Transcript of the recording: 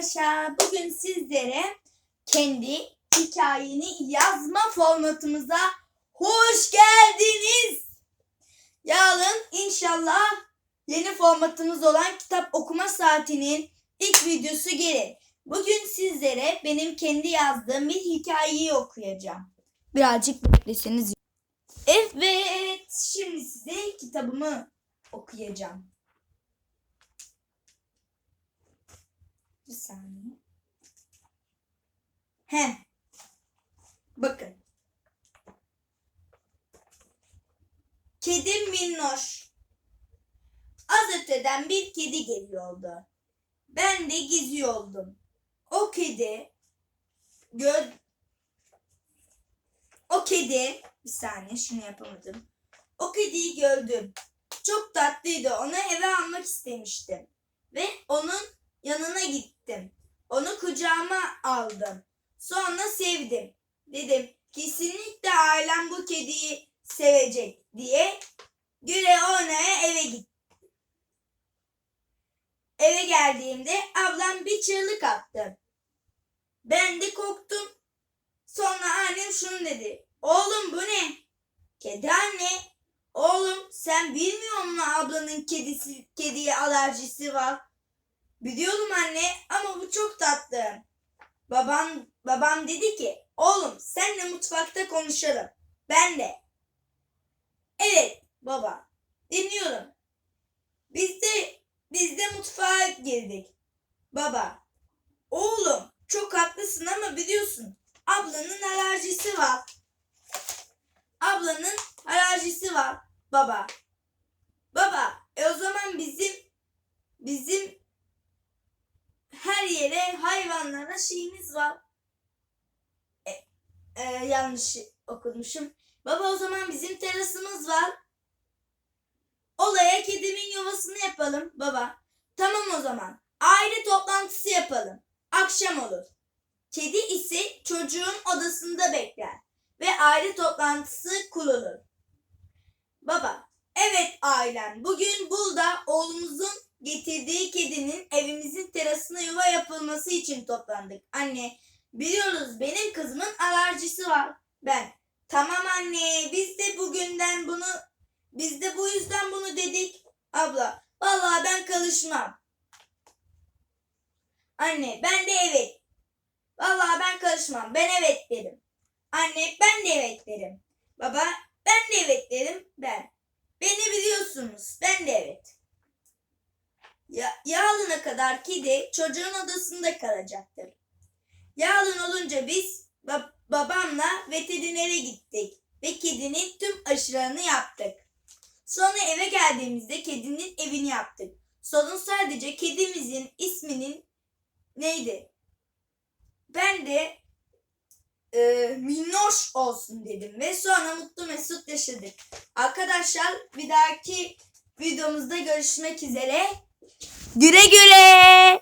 arkadaşlar bugün sizlere kendi hikayeni yazma formatımıza hoş geldiniz. Yarın inşallah yeni formatımız olan kitap okuma saatinin ilk videosu gelir. Bugün sizlere benim kendi yazdığım bir hikayeyi okuyacağım. Birazcık bekleseniz. Evet, şimdi size kitabımı okuyacağım. Bir saniye. He. Bakın. Kedim minnoş. Az öteden bir kedi geliyordu. Ben de gizliyordum. O kedi gö o kedi bir saniye şunu yapamadım. O kediyi gördüm. Çok tatlıydı. Onu eve almak istemiştim. Ve onun yanına gittim. Onu kucağıma aldım. Sonra sevdim. Dedim kesinlikle ailem bu kediyi sevecek diye güle oynaya eve gittim. Eve geldiğimde ablam bir çığlık attı. Ben de korktum. Sonra annem şunu dedi. Oğlum bu ne? Kedi anne. Oğlum sen bilmiyor musun ablanın kedisi, kediye alerjisi var? Biliyorum anne ama bu çok tatlı. Babam, babam dedi ki oğlum senle mutfakta konuşalım. Ben de. Evet baba dinliyorum. Biz de, biz de mutfağa girdik. Baba oğlum çok haklısın ama biliyorsun ablanın alerjisi var. Ablanın alerjisi var baba. Baba e o zaman bizim bizim hayvanlara şeyimiz var. E, e, yanlış okumuşum. Baba o zaman bizim terasımız var. Olaya kedimin yuvasını yapalım baba. Tamam o zaman. Aile toplantısı yapalım. Akşam olur. Kedi ise çocuğun odasında bekler ve aile toplantısı kurulur. Baba, evet ailem. Bugün burada oğlumuzun getirdiği kedinin evimizin terasına yuva yapılması için toplandık. Anne, biliyoruz benim kızımın alerjisi var. Ben, tamam anne biz de bugünden bunu, biz de bu yüzden bunu dedik. Abla, vallahi ben karışmam. Anne, ben de evet. Vallahi ben karışmam. Ben evet derim. Anne, ben de evet derim. Baba, ben de evet derim. Ben. Beni biliyorsunuz. Ben de evet. Ya, kadar kedi çocuğun odasında kalacaktır. Yarın olunca biz ba- babamla veterinere gittik ve kedinin tüm aşılarını yaptık. Sonra eve geldiğimizde kedinin evini yaptık. Sorun sadece kedimizin isminin neydi? Ben de e, minnoş olsun dedim ve sonra mutlu mesut yaşadık. Arkadaşlar bir dahaki videomuzda görüşmek üzere. Güle güle.